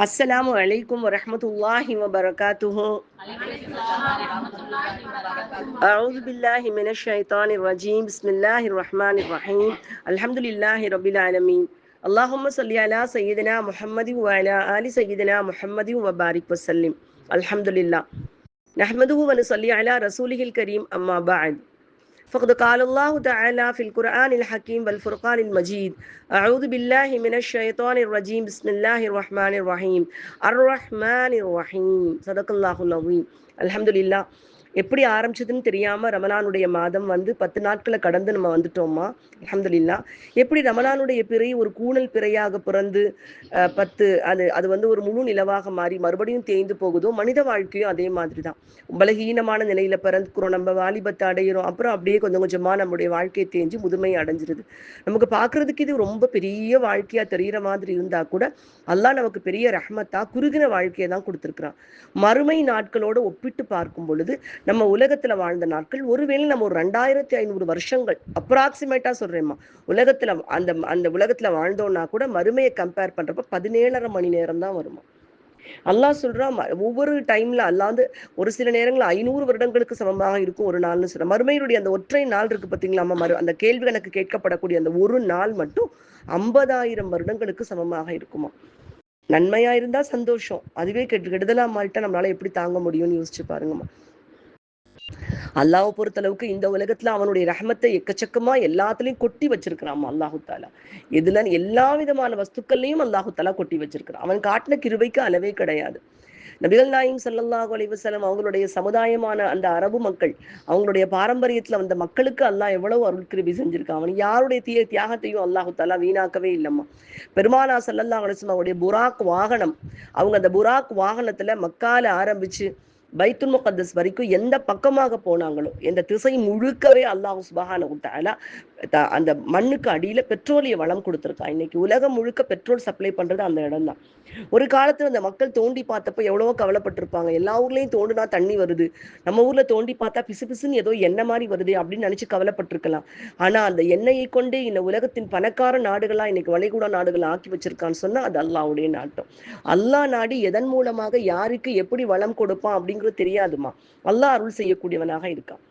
السلام عليكم ورحمة الله وبركاته. أعوذ بالله من الشيطان الرجيم. بسم الله الرحمن الرحيم. الحمد لله رب العالمين. اللهم صل على سيدنا محمد وعلى آل سيدنا محمد وبارك وسلم. الحمد لله. نحمده ونصلي على رسوله الكريم. أما بعد. فقد قال الله تعالى في القرآن الحكيم والفرقان المجيد. أعوذ بالله من الشيطان الرجيم. بسم الله الرحمن الرحيم. الرحمن الرحيم. صدق الله العظيم. الحمد لله. எப்படி ஆரம்பிச்சதுன்னு தெரியாம ரமலானுடைய மாதம் வந்து பத்து நாட்களை கடந்து நம்ம வந்துட்டோமா? அஹமதுல்லா எப்படி ரமலானுடைய பிறை ஒரு கூணல் பிறையாக பிறந்து பத்து அது அது வந்து ஒரு முழு நிலவாக மாறி மறுபடியும் தேய்ந்து போகுதோ மனித வாழ்க்கையும் அதே மாதிரி தான் பலகீனமான நிலையில பிறந்துக்கிறோம் நம்ம வாலிபத்தை அடையிறோம் அப்புறம் அப்படியே கொஞ்சம் கொஞ்சமா நம்முடைய வாழ்க்கையை தேஞ்சு முதுமை அடைஞ்சிருது. நமக்கு பார்க்கறதுக்கு இது ரொம்ப பெரிய வாழ்க்கையா தெரியிற மாதிரி இருந்தா கூட அல்லாஹ் நமக்கு பெரிய ரஹமத்தா குறுகின வாழ்க்கையை தான் கொடுத்துருக்குறான். மறுமை நாட்களோடு ஒப்பிட்டு பார்க்கும் பொழுது நம்ம உலகத்துல வாழ்ந்த நாட்கள் ஒருவேளை நம்ம ஒரு ரெண்டாயிரத்தி ஐநூறு வருஷங்கள் அப்ராக்சிமேட்டா சொல்றேம்மா. உலகத்துல அந்த அந்த உலகத்துல வாழ்ந்தோம்னா கூட மறுமையை கம்பேர் பண்றப்ப பதினேழரை மணி நேரம் தான் வருமா? அல்லாஹ் சொல்றான் ஒவ்வொரு டைம்ல அல்லாந்து வந்து ஒரு சில நேரங்கள் ஐநூறு வருடங்களுக்கு சமமாக இருக்கும் ஒரு நாள்னு சொல்ற. மறுமையினுடைய அந்த ஒற்றை நாள் இருக்கு பாத்தீங்களா அம்மா, மறு அந்த கேள்வி எனக்கு கேட்கப்படக்கூடிய அந்த ஒரு நாள் மட்டும் ஐம்பதாயிரம் வருடங்களுக்கு சமமாக இருக்குமா? நன்மையா இருந்தா சந்தோஷம். அதுவே கெட்டு கெடுதலா மாறிட்டா நம்மளால எப்படி தாங்க முடியும்னு யோசிச்சு பாருங்கம்மா. அல்லாஹ்வை பொறுத்தளவுக்கு இந்த உலகத்துல அவனுடைய ரஹமத்தை எக்கச்சக்கமா எல்லாத்துலயும் கொட்டி வச்சிருக்கிறான் அல்லாஹு தாலா இதுல எல்லா விதமான வஸ்துக்கள்லையும் அல்லாஹு தாலா கொட்டி வச்சிருக்கிறான். அவன் காட்டின கிருபைக்கு அளவே கிடையாது. நபிகள் நாயும் ஸல்லல்லாஹு அலைவசலம் அவங்களுடைய சமுதாயமான அந்த அரபு மக்கள் அவங்களுடைய பாரம்பரியத்துல வந்த மக்களுக்கு அல்லாஹ் எவ்வளவு அருள் கிருபி செஞ்சிருக்கான். அவன் யாருடைய தீய தியாகத்தையும் அல்லாஹு தாலா வீணாக்கவே இல்லம்மா. பெருமானா சல்லல்லாஹ் அலிஸ்லம் அவருடைய புராக் வாகனம் அவங்க அந்த புராக் வாகனத்துல மக்கால ஆரம்பிச்சு பைத்துல் முகத்தஸ் வரைக்கும் எந்த பக்கமாக போனாங்களோ எந்த திசை முழுக்கவே அல்லாஹ் சுபஹான தஆலா த- அந்த மண்ணுக்கு அடியில பெட்ரோலிய வளம் கொடுத்துருக்கான் இன்னைக்கு உலகம் முழுக்க பெட்ரோல் சப்ளை பண்றது அந்த இடம் தான். ஒரு காலத்துல அந்த மக்கள் தோண்டி பார்த்தப்ப எவ்வளவோ கவலைப்பட்டிருப்பாங்க. எல்லா ஊர்லயும் தோண்டுனா தண்ணி வருது. நம்ம ஊர்ல தோண்டி பார்த்தா பிசு பிசுன்னு ஏதோ எண்ணெய் மாதிரி வருது அப்படின்னு நினைச்சு கவலைப்பட்டிருக்கலாம். ஆனா அந்த எண்ணெயை கொண்டே இந்த உலகத்தின் பணக்கார நாடுகளா இன்னைக்கு வளைகுடா நாடுகள் ஆக்கி வச்சிருக்கான்னு சொன்னா அது அல்லாவுடைய நாட்டம். அல்லாஹ் நாடி எதன் மூலமாக யாருக்கு எப்படி வளம் கொடுப்பான் அப்படிங்கிறது தெரியாதுமா. அல்லாஹ் அருள் செய்யக்கூடியவனாக இருக்கான்.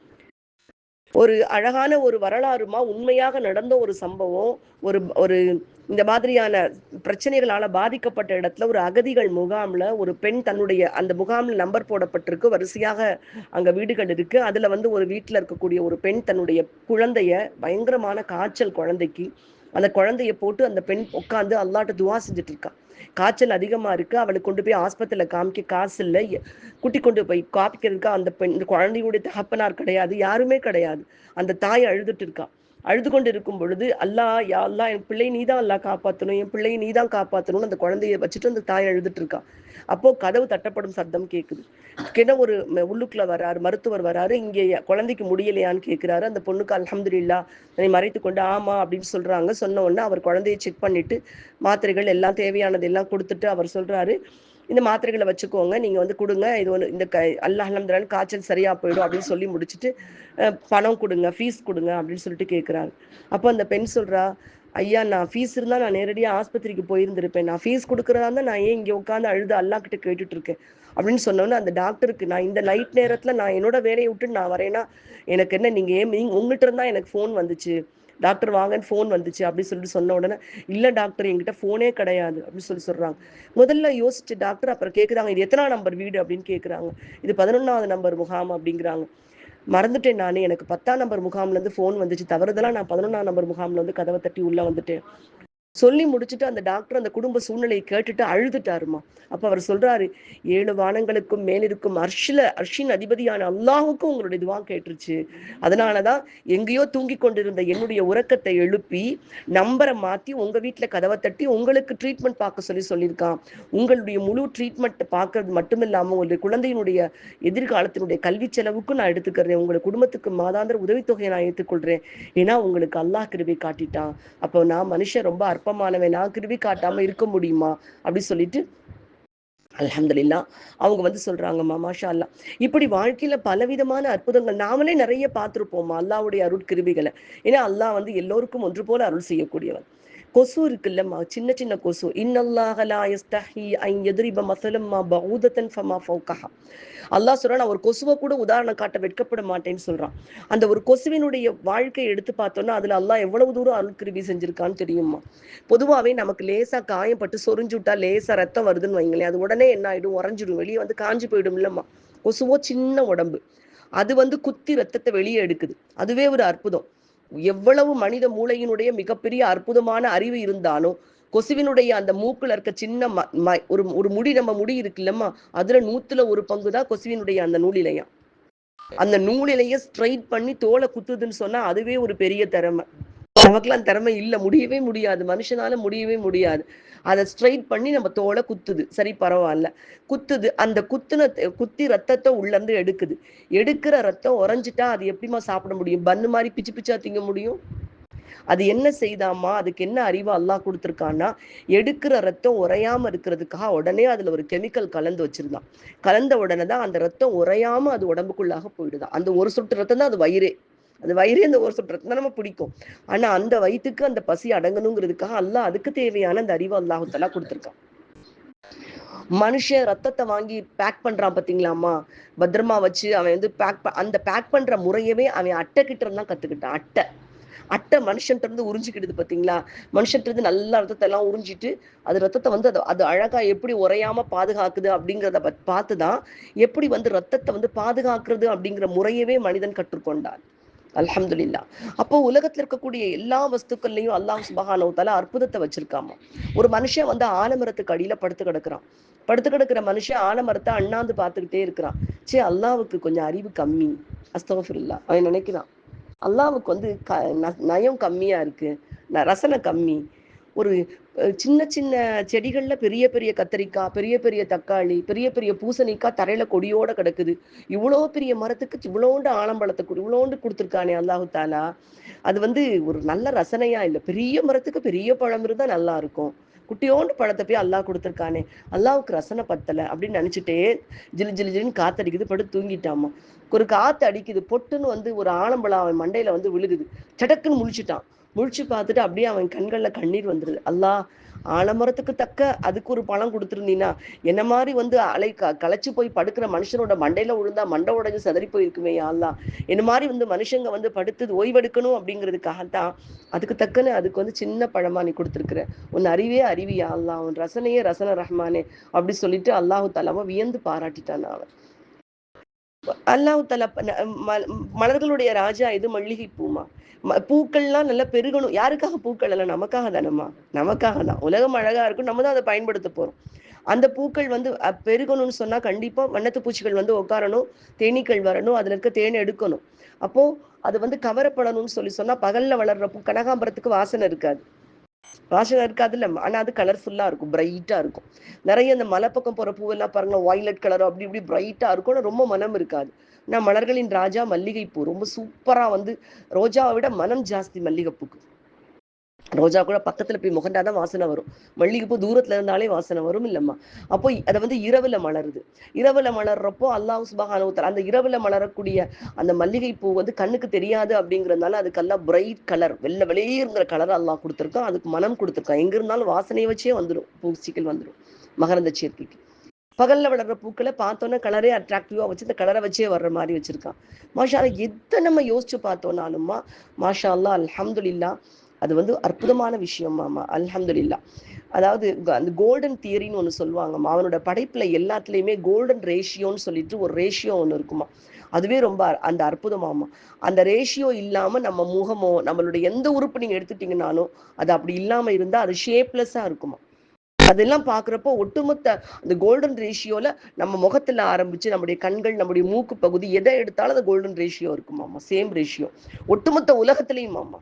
ஒரு அழகான ஒரு வரலாறுமா உண்மையாக நடந்த ஒரு சம்பவம் ஒரு ஒரு இந்த மாதிரியான பிரச்சனைகளால பாதிக்கப்பட்ட இடத்துல ஒரு அகதிகள் முகாம்ல ஒரு பெண் தன்னுடைய அந்த முகாம்ல நம்பர் போடப்பட்டிருக்கு வரிசையாக அங்க வீடுகள் இருக்கு. அதுல வந்து ஒரு வீட்டுல இருக்கக்கூடிய ஒரு பெண் தன்னுடைய குழந்தைய பயங்கரமான காய்ச்சல் குழந்தைக்கு அந்த குழந்தைய போட்டு அந்த பெண் உட்காந்து அல்லாட்ட துவா செஞ்சுட்டு இருக்கா. காய்ச்சல் அதிகமா இருக்கு. அவளுக்கு கொண்டு போய் ஆஸ்பத்திரியில காமிக்க காசு இல்லை. குட்டி கொண்டு போய் காப்பிக்கிறதுக்கு அந்த பெண் இந்த குழந்தையுடைய தகப்பனார் கிடையாது. யாருமே கிடையாது. அந்த தாய் அழுதுட்டு இருக்கா. அழுது கொண்டு இருக்கும் பொழுது அல்லாஹ் யா அல்லா என் பிள்ளை நீதான் அல்லாஹ் காப்பாற்றணும் என் பிள்ளையை நீதான் காப்பாற்றணும்னு அந்த குழந்தைய வச்சுட்டு அந்த தாய் அழுதுட்டு இருக்கா. அப்போ கதவு தட்டப்படும் சத்தம் கேட்குது கிட்ட ஒரு உள்ளுக்குள்ள வராரு மருத்துவர் வராரு இங்கே குழந்தைக்கு முடியலையான்னு கேட்குறாரு அந்த பொண்ணுக்கு அலமதுல்லா என்னை மறைத்து கொண்டு ஆமா அப்படின்னு சொல்றாங்க. சொன்ன உடனே அவர் குழந்தையை செக் பண்ணிட்டு மாத்திரைகள் எல்லாம் தேவையானது எல்லாம் கொடுத்துட்டு அவர் சொல்றாரு. இந்த மாத்திரைகளை வச்சுக்கோங்க நீங்க வந்து கொடுங்க. இது ஒன்று இந்த க அல்லாஹ் அல்ஹம்துலில்லாஹ் காய்ச்சல் சரியா போயிடும் அப்படின்னு சொல்லி முடிச்சுட்டு அஹ், பணம் கொடுங்க ஃபீஸ் கொடுங்க அப்படின்னு சொல்லிட்டு கேட்குறாரு அப்போ அந்த பெண் சொல்றா ஐயா நான் ஃபீஸ் இருந்தால் நான் நேரடியாக ஆஸ்பத்திரிக்கு போயிருந்திருப்பேன். நான் ஃபீஸ் கொடுக்குறதா இருந்தால் நான் ஏன் இங்கே உட்காந்து அழுது அல்லாஹ் கிட்ட கேட்டுட்டு இருக்கேன் அப்படின்னு சொன்னோன்னே அந்த டாக்டருக்கு நான் இந்த நைட் நேரத்தில் நான் என்னோட வேலையை விட்டு நான் வரேன்னா எனக்கு என்ன நீங்கள் ஏன் நீங்கள் உங்கள்கிட்ட இருந்தால் எனக்கு ஃபோன் வந்துச்சு. டாக்டர் வாங்கன்னு ஃபோன் வந்துச்சு அப்படின்னு சொல்லிட்டு சொன்ன உடனே இல்லை டாக்டர் என்கிட்ட ஃபோனே கிடையாது. அப்படின்னு சொல்லி சொல்கிறாங்க முதல்ல யோசிச்சு டாக்டர் அப்புறம் கேட்குறாங்க இது எத்தனை நம்பர் வீடு? அப்படின்னு கேட்குறாங்க இது பதினொன்றாவது நம்பர் முகாம். அப்படிங்கிறாங்க. மறந்துட்டேன் நான். எனக்கு பத்தாம் நம்பர் முகாம்லேருந்து ஃபோன் வந்துச்சு. தவறுதலாக நான் பதினொன்றாம் நம்பர் முகாமில் வந்து கதவை தட்டி உள்ளே வந்துட்டேன். சொல்லி முடிச்சுட்டு அந்த டாக்டர் அந்த குடும்ப சூழ்நிலையை கேட்டுட்டு அழுதுட்டாருமா. அப்ப அவர் சொல்றாரு ஏழு வானங்களுக்கும் மேலிருக்கும் அர்ஷில அர்ஷின் அதிபதியான அல்லாஹுக்கும் உங்களுடைய துவா கேட்டுருச்சு. அதனாலதான் எங்கேயோ தூங்கி கொண்டிருந்த என்னுடைய உறக்கத்தை எழுப்பி நம்பரை மாத்தி உங்க வீட்டுல கதவை தட்டி உங்களுக்கு ட்ரீட்மெண்ட் பார்க்க சொல்லி சொல்லியிருக்கான். உங்களுடைய முழு ட்ரீட்மெண்ட் பார்க்கறது மட்டும் இல்லாம உங்களுடைய குழந்தையினுடைய எதிர்காலத்தினுடைய கல்வி செலவுக்கும் நான் எடுத்துக்கிறேன். உங்களுடைய குடும்பத்துக்கு மாதாந்திர உதவித்தொகையை நான் ஏற்றுக்கொள்றேன். ஏன்னா உங்களுக்கு அல்லாஹ் கிருபை காட்டிட்டான். அப்போ நான் மனுஷன் ரொம்ப அற்பமானவன். நான் காட்டாம இருக்க முடியுமா? அப்படி சொல்லிட்டு அலமதுல்லா அவங்க வந்து சொல்றாங்கம்மா மாஷா அல்லா இப்படி வாழ்க்கையில பலவிதமான அற்புதங்கள் நாமளே நிறைய பார்த்திருப்போம்மா அருள் அருட்கிருபிகளை. ஏன்னா அல்லாஹ் வந்து எல்லோருக்கும் ஒன்று போல அருள் செய்யக்கூடியவன். கொசு இருக்குல்லம்மா. சின்ன சின்ன கொசு. இன்னல்லாஹலா யஸ்தஹி ஐன் எதிரிப மசலம்மா பௌதத்தன் ஃபமா ஃபௌகஹா. அல்லாஹ் சொல்றான் நான் ஒரு கொசுவை கூட உதாரணம் காட்ட வெட்கப்பட மாட்டேன்னு சொல்றான். அந்த ஒரு கொசுவினுடைய வாழ்க்கையை எடுத்து பார்த்தோம்னா அதுல அல்லாஹ் எவ்வளவு தூரம் அருள்கிருவி செஞ்சிருக்கான்னு தெரியுமா பொதுவாகவே நமக்கு லேசா காயப்பட்டு சொரிஞ்சு விட்டா லேசா ரத்தம் வருதுன்னு வைங்களேன். அது உடனே என்ன ஆயிடும்? உறைஞ்சிடும் வெளியே வந்து காஞ்சி போயிடும் இல்லம்மா. கொசுவோ சின்ன உடம்பு. அது வந்து குத்தி ரத்தத்தை வெளியே எடுக்குது. அதுவே ஒரு அற்புதம். எவ்வளவு மனித மூளையினுடைய மிகப்பெரிய அற்புதமான அறிவு இருந்தாலும் கொசுவினுடைய அந்த மூக்குல இருக்க சின்ன ம ம ஒரு ஒரு முடி நம்ம முடி இருக்குல்லம்மா அதுல நூத்துல ஒரு பங்கு தான் கொசுவினுடைய அந்த நூலிலையா அந்த நூலிலைய ஸ்ட்ரைட் பண்ணி தோலை குத்துதுன்னு சொன்னா அதுவே ஒரு பெரிய திறமை. நமக்குலாம் திறமை இல்லை முடியவே முடியாது. மனுஷனால முடியவே முடியாது. அதை ஸ்ட்ரைட் பண்ணி நம்ம தோலை குத்துது. சரி பரவாயில்ல. குத்துது. அந்த குத்துன குத்தி ரத்தத்தை உள்ள இருந்து எடுக்குது. எடுக்கிற ரத்தம் உறைஞ்சிட்டா அது எப்படிமா சாப்பிட முடியும்? பன்னு மாதிரி பிச்சு பிச்சா திங்க முடியும்? அது என்ன செய்தாமா அதுக்கு என்ன அறிவு அல்லாஹ் கொடுத்துருக்கான்னா எடுக்கிற ரத்தம் உறையாம இருக்கிறதுக்காக உடனே அதுல ஒரு கெமிக்கல் கலந்து வச்சிருந்தான். கலந்த உடனே தான் அந்த ரத்தம் உறையாம அது உடம்புக்குள்ளாக போயிடுதான் அந்த ஒரு சொட்டு ரத்தம் தான் அது வயிறே. அது வயிறே அந்த ஒரு சொட்டு ரத்தம் தான் நம்ம பிடிக்கும். ஆனா அந்த வயிற்றுக்கு அந்த பசி அடங்கணுங்கிறதுக்காக அல்லாஹ் அதுக்கு தேவையான அந்த அறிவு அல்லாஹுத்தலா கொடுத்துருக்கான். மனுஷன் ரத்தத்தை வாங்கி பேக் பண்றான் பாத்தீங்களாமா பத்திரமா வச்சு அவன் வந்து பேக் அந்த பேக் பண்ற முறையவே அவன் அட்டை கிட்ட இருந்தான் கத்துக்கிட்டான் அட்டை. அட்டை மனுஷன்ட்ட இருந்து உறிஞ்சிக்கிடுது பாத்தீங்களா? மனுஷன்ட்ட இருந்து நல்ல ரத்தத்தை எல்லாம் உறிஞ்சிட்டு அது ரத்தத்தை வந்து அது அது அழகா எப்படி உறையாம பாதுகாக்குது அப்படிங்கிறத பார்த்துதான் எப்படி வந்து ரத்தத்தை வந்து பாதுகாக்கிறது அப்படிங்கிற முறையவே மனிதன் கற்றுக்கொண்டான். அல்ஹம்துலில்லா. அப்போ உலகத்துல இருக்கக்கூடிய எல்லா வஸ்துக்கள்லையும் அல்லாஹ் சுபஹானவத்தால அற்புதத்தை வச்சிருக்காமா? ஒரு மனுஷன் வந்து ஆலமரத்துக்கு அடியில படுத்து கிடக்குறான். படுத்து கிடக்குற மனுஷன் ஆலமரத்தை அண்ணாந்து பார்த்துக்கிட்டே இருக்கிறான். சே அல்லாவுக்கு கொஞ்சம் அறிவு கம்மி. அஸ்தகஃபில்லா அவன் நினைக்கிறான். அல்லாவுக்கு வந்து க நயம் கம்மியா இருக்கு. ரசனை கம்மி. ஒரு சின்ன சின்ன செடிகள்ல பெரிய பெரிய கத்தரிக்காய் பெரிய பெரிய தக்காளி பெரிய பெரிய பூசணிக்காய் தரையில கொடியோட கிடக்குது. இவ்வளோ பெரிய மரத்துக்கு இவ்வளோண்டு ஆலம்பழத்தை இவ்வளோண்டு கொடுத்துருக்கானே அல்லாஹு தாலா. அது வந்து ஒரு நல்ல ரசனையா இல்லை. பெரிய மரத்துக்கு பெரிய பழம் இருந்தா நல்லா இருக்கும். குட்டியோண்டு பழத்தை போய் அல்லாஹ் கொடுத்துருக்கானே. அல்லாவுக்கு ரசனை பத்தலை அப்படின்னு நினைச்சிட்டே ஜிலு ஜிலு ஜிலுன்னு காத்தடிக்குது படு தூங்கிட்டாமா. ஒரு காற்று அடிக்குது பொட்டுன்னு வந்து ஒரு ஆலம்பழம் அவன் மண்டையில வந்து விழுகுது. சடக்குன்னு முழிச்சிட்டான். முழிச்சு பார்த்துட்டு அப்படியே அவன் கண்கள்ல கண்ணீர் வந்துருது. அல்லாஹ் ஆலமரத்துக்கு தக்க அதுக்கு ஒரு பழம் கொடுத்துருந்தீங்கன்னா என்ன மாதிரி வந்து அலை க களைச்சு போய் படுக்கிற மனுஷனோட மண்டையில விழுந்தா மண்டை உடஞ்சு சதறி போயிருக்குமே அல்லா. என்ன மாதிரி வந்து மனுஷங்க வந்து படுத்து ஓய்வெடுக்கணும் அப்படிங்கிறதுக்காகத்தான் அதுக்கு தக்கன்னு அதுக்கு வந்து சின்ன பழமா நீ கொடுத்துருக்குற. உன் அறிவே அறிவியா அல்லா. உன் ரசனையே ரசன ரஹ்மானே. அப்படி சொல்லிட்டு அல்லாஹு தலாம வியந்து பாராட்டிட்டான் அவன். அல்லாஹு தலா மலர்களுடைய ராஜா இது மல்லிகை பூமா. பூக்கள்லாம் நல்லா பெருகணும். யாருக்காக பூக்கள் எல்லாம்? நமக்காக தானம்மா. நமக்காக தான். உலகம் அழகா இருக்கும். நம்ம தான் அதை பயன்படுத்த போறோம். அந்த பூக்கள் வந்து பெருகணும்னு சொன்னா கண்டிப்பா வண்ணத்து பூச்சிகள் வந்து உட்காரணும். தேனீக்கள் வரணும். அதுல இருக்க தேனை எடுக்கணும். அப்போ அது வந்து கவரப்படணும்னு சொல்லி சொன்னா பகல்ல வளர்ற பூ கனகாம்பரத்துக்கு வாசனை இருக்காது. வாசனை இருக்காது இல்ல. ஆனா அது கலர்ஃபுல்லா இருக்கும். பிரைட்டா இருக்கும். நிறைய அந்த மலை பக்கம் போற பூவெல்லாம் பாருங்க. வாய்லட் கலர் அப்படி இப்படி பிரைட்டா இருக்கும். ரொம்ப மனம் இருக்காது. நான் மலர்களின் ராஜா மல்லிகைப்பூ. ரொம்ப சூப்பரா வந்து ரோஜாவை விட மனம் ஜாஸ்தி மல்லிகைப்பூக்கு. ரோஜா கூட பக்கத்துல போய் முகண்டாதான் வாசனை வரும். மல்லிகைப்பூ தூரத்துல இருந்தாலே வாசனை வரும் இல்லம்மா அப்போ அதை வந்து இரவுல மலருது. இரவுல மலர்றப்போ அல்லாஹ் சுபஹானுத்தர் அந்த இரவுல மலரக்கூடிய அந்த மல்லிகைப்பூ வந்து கண்ணுக்கு தெரியாது அப்படிங்கறதுனால அதுக்கெல்லாம் பிரைட் கலர் வெள்ளை வெளியேங்கிற கலர் அல்லாஹ் கொடுத்துருக்கோம் அதுக்கு மனம் கொடுத்துருக்கான். எங்க இருந்தாலும் வாசனையை வச்சே வந்துடும் பூச்சிக்கல் வந்துடும் மகரந்த சேர்க்கைக்கு. பகல்ல வளர்ற பூக்களை பார்த்தோன்னா கலரே அட்ராக்டிவா வச்சு இந்த கலரை வச்சே வர்ற மாதிரி வச்சிருக்கான். மாஷா எதை நம்ம யோசிச்சு பார்த்தோம்னாலுமா மாஷா அல்லா அலமதுல்லா அது வந்து அற்புதமான விஷயம் மாமா. அல்ஹம்துல்லா அதாவது அந்த கோல்டன் தியரின்னு ஒன்று சொல்லுவாங்கம்மா அவனோட படைப்பில் எல்லாத்துலேயுமே கோல்டன் ரேஷியோன்னு சொல்லிட்டு ஒரு ரேஷியோ ஒன்று இருக்குமா? அதுவே ரொம்ப அந்த அற்புதமாமா அந்த ரேஷியோ இல்லாமல் நம்ம முகமோ நம்மளுடைய எந்த உறுப்பு நீங்கள் எடுத்துட்டீங்கனாலும் அது அப்படி இல்லாமல் இருந்தால் அது ஷேப்லெஸ்ஸாக இருக்குமா? அதெல்லாம் பார்க்குறப்போ ஒட்டுமொத்த அந்த கோல்டன் ரேஷியோவில் நம்ம முகத்தில் ஆரம்பித்து நம்முடைய கண்கள் நம்முடைய மூக்கு பகுதி எதை எடுத்தாலும் அந்த கோல்டன் ரேஷியோ இருக்குமாம்மா சேம் ரேஷியோ ஒட்டுமொத்த உலகத்துலேயும் மாமா.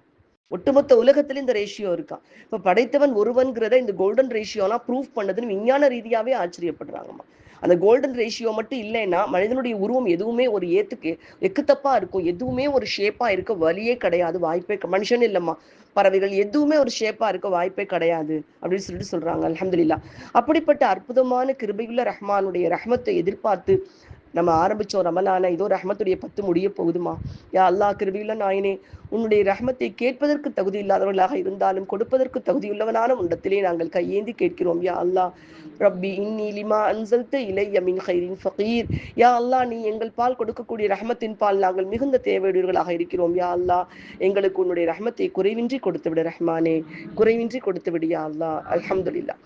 ஒட்டுமொத்த உலகத்துல இந்த ரேஷியோ இருக்கான் இப்ப படைத்தவன் ஒருவன்கிறத இந்த கோல்டன் ரேஷியோலாம் ப்ரூவ் பண்ணதுன்னு விஞ்ஞான ரீதியாவே ஆச்சரியப்படுறாங்கம்மா. அந்த கோல்டன் ரேஷியோ மட்டும் இல்லைன்னா மனிதனுடைய உருவம் எதுவுமே ஒரு ஏத்துக்கு எக்குத்தப்பா இருக்கும். எதுவுமே ஒரு ஷேப்பா இருக்க வழியே கிடையாது. வாய்ப்பே மனுஷன் இல்லம்மா. பறவைகள் எதுவுமே ஒரு ஷேப்பா இருக்க வாய்ப்பே கிடையாது. அப்படின்னு சொல்லிட்டு சொல்றாங்க. அலமதுல்லா அப்படிப்பட்ட அற்புதமான கிருபையுள்ள ரஹ்மானுடைய ரஹ்மத்தை எதிர்பார்த்து நம்ம ஆரம்பிச்சோம் ரமலான. இதோ ரஹமத்துடைய பத்து முடிய போகுதுமா யா அல்லாஹ் கிருபியுள்ள நாயனே உன்னுடைய ரஹமத்தை கேட்பதற்கு தகுதி இல்லாதவர்களாக இருந்தாலும் கொடுப்பதற்கு தகுதியுள்ளவனான உண்டத்திலே நாங்கள் கையேந்தி கேட்கிறோம். யா அல்லா ரப்பி இன்னி லிமா அன்சல்த இலைய மின் ஹைரின் ஃபகீர். யா அல்லா நீ எங்கள் பால் கொடுக்கக்கூடிய ரஹமத்தின் பால் நாங்கள் மிகுந்த தேவையுடையவர்களாக இருக்கிறோம். யா அல்லா எங்களுக்கு உன்னுடைய ரஹமத்தை குறைவின்றி கொடுத்து விடு ரஹ்மானே. குறைவின்றி கொடுத்து விடு யா அல்லா அலமதுல்லா